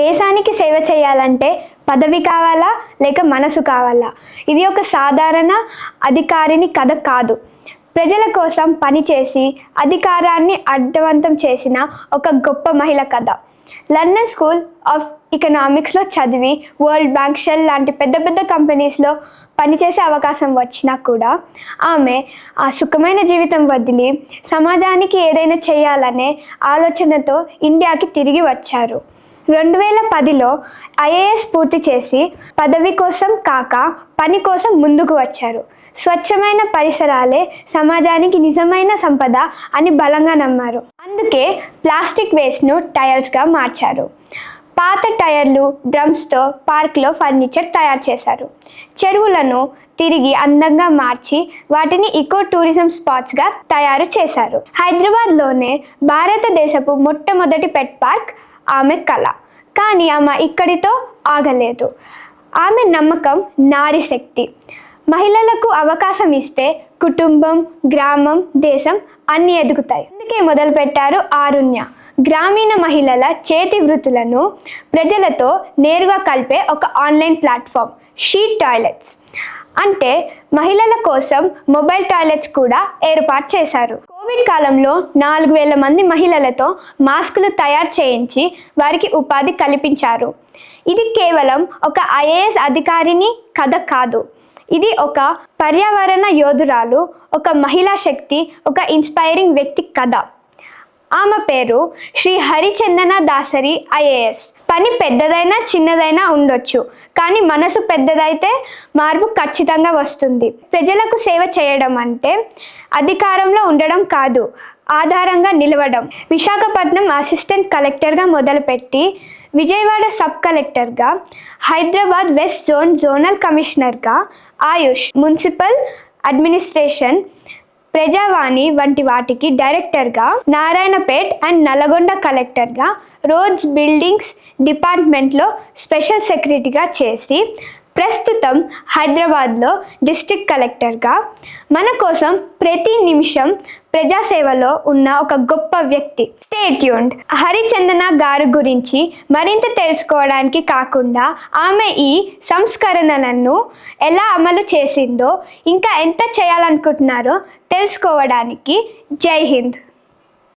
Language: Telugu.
దేశానికి సేవ చేయాలంటే పదవి కావాలా లేక మనసు కావాలా? ఇది ఒక సాధారణ అధికారిని కథ కాదు. ప్రజల కోసం పనిచేసి అధికారాన్ని అర్థవంతం చేసిన ఒక గొప్ప మహిళ కథ. లండన్ స్కూల్ ఆఫ్ ఎకనామిక్స్లో చదివి వరల్డ్ బ్యాంక్ షెల్ లాంటి పెద్ద పెద్ద కంపెనీస్లో పనిచేసే అవకాశం వచ్చినా కూడా ఆమె ఆ సుఖమైన జీవితం వదిలి సమాజానికి ఏదైనా చేయాలనే ఆలోచనతో ఇండియాకి తిరిగి వచ్చారు. రెండు వేల పదిలో ఐఏఎస్ పూర్తి చేసి పదవి కోసం కాక పని కోసం ముందుకు వచ్చారు. స్వచ్ఛమైన పరిసరాలే సమాజానికి నిజమైన సంపద అని బలంగా నమ్మారు. అందుకే ప్లాస్టిక్ వేస్ట్ను టైర్స్గా మార్చారు. పాత టైర్లు డ్రమ్స్తో పార్క్లో ఫర్నిచర్ తయారు చేశారు. చెరువులను తిరిగి అందంగా మార్చి వాటిని ఇకో టూరిజం స్పాట్స్గా తయారు చేశారు. హైదరాబాద్లోనే భారతదేశపు మొట్టమొదటి పెట్ పార్క్ ఆమె కళ కానీ ఆమె ఇక్కడితో ఆగలేదు. ఆమె నమ్మకం నారి శక్తి. మహిళలకు అవకాశం ఇస్తే కుటుంబం గ్రామం దేశం అన్నీ ఎదుగుతాయి. అందుకే మొదలుపెట్టారు ఆరుణ్య. గ్రామీణ మహిళల చేతి వృత్తులను ప్రజలతో నేరుగా కలిపే ఒక ఆన్లైన్ ప్లాట్ఫామ్. Sheet toilets. అంటే మహిళల కోసం మొబైల్ టాయిలెట్స్ కూడా ఏర్పాటు చేశారు. కోవిడ్ కాలంలో నాలుగు వేల మంది మహిళలతో మాస్కులు తయారు చేయించి వారికి ఉపాధి కల్పించారు. ఇది కేవలం ఒక ఐఏఎస్ అధికారిని కథ కాదు. ఇది ఒక పర్యావరణ యోధురాలు ఒక మహిళా శక్తి ఒక ఇన్స్పైరింగ్ వ్యక్తి కథ. ఆమె పేరు శ్రీ హరిచందన దాసరి ఐఏఎస్. పని పెద్దదైనా చిన్నదైనా ఉండొచ్చు. కానీ మనసు పెద్దదైతే మార్పు ఖచ్చితంగా వస్తుంది. ప్రజలకు సేవ చేయడం అంటే అధికారంలో ఉండడం కాదు ఆధారంగా నిలవడం. విశాఖపట్నం అసిస్టెంట్ కలెక్టర్గా మొదలుపెట్టి విజయవాడ సబ్ కలెక్టర్గా హైదరాబాద్ వెస్ట్ జోన్ జోనల్ కమిషనర్గా ఆయుష్ మున్సిపల్ అడ్మినిస్ట్రేషన్ ప్రజావాణి వంటి వాటికి డైరెక్టర్గా నారాయణపేట్ అండ్ నల్గొండ కలెక్టర్గా రోడ్స్ బిల్డింగ్స్ డిపార్ట్మెంట్లో స్పెషల్ సెక్రటరీగా చేసి ప్రస్తుతం హైదరాబాద్లో డిస్ట్రిక్ట్ కలెక్టర్గా. మన కోసం ప్రతి నిమిషం ప్రజాసేవలో ఉన్న ఒక గొప్ప వ్యక్తి. స్టేట్యూన్డ్ హరిచందన గారు గురించి మరింత తెలుసుకోవడానికి కాకుండా ఆమె ఈ సంస్కరణలను ఎలా అమలు చేసిందో ఇంకా ఎంత చేయాలనుకుంటున్నారో తెలుసుకోవడానికి జై హింద్.